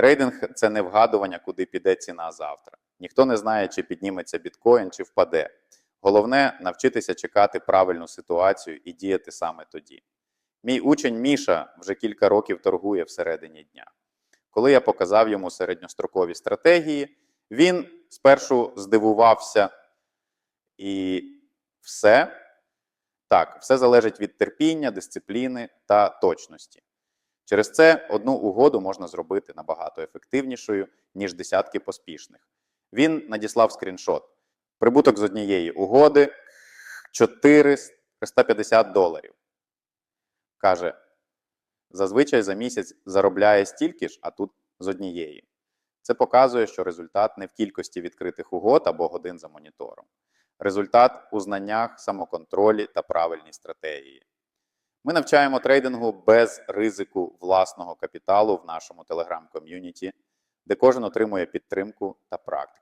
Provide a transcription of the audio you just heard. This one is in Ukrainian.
Трейдинг це не вгадування, куди піде ціна завтра. Ніхто не знає, чи підніметься біткоін, чи впаде. Головне навчитися чекати правильну ситуацію і діяти саме тоді. Мій учень Міша вже кілька років торгує всередині дня. Коли я показав йому середньострокові стратегії, він спершу здивувався і все. Так, все залежить від терпіння, дисципліни та точності. Через це одну угоду можна зробити набагато ефективнішою, ніж десятки поспішних. Він надіслав скріншот. Прибуток з однієї угоди 450 доларів. Каже, зазвичай за місяць заробляє стільки ж, а тут з однієї. Це показує, що результат не в кількості відкритих угод або годин за монітором. Результат у знаннях, самоконтролі та правильній стратегії. Ми навчаємо трейдингу без ризику власного капіталу в нашому телеграм-ком'юніті, де кожен отримує підтримку та практику.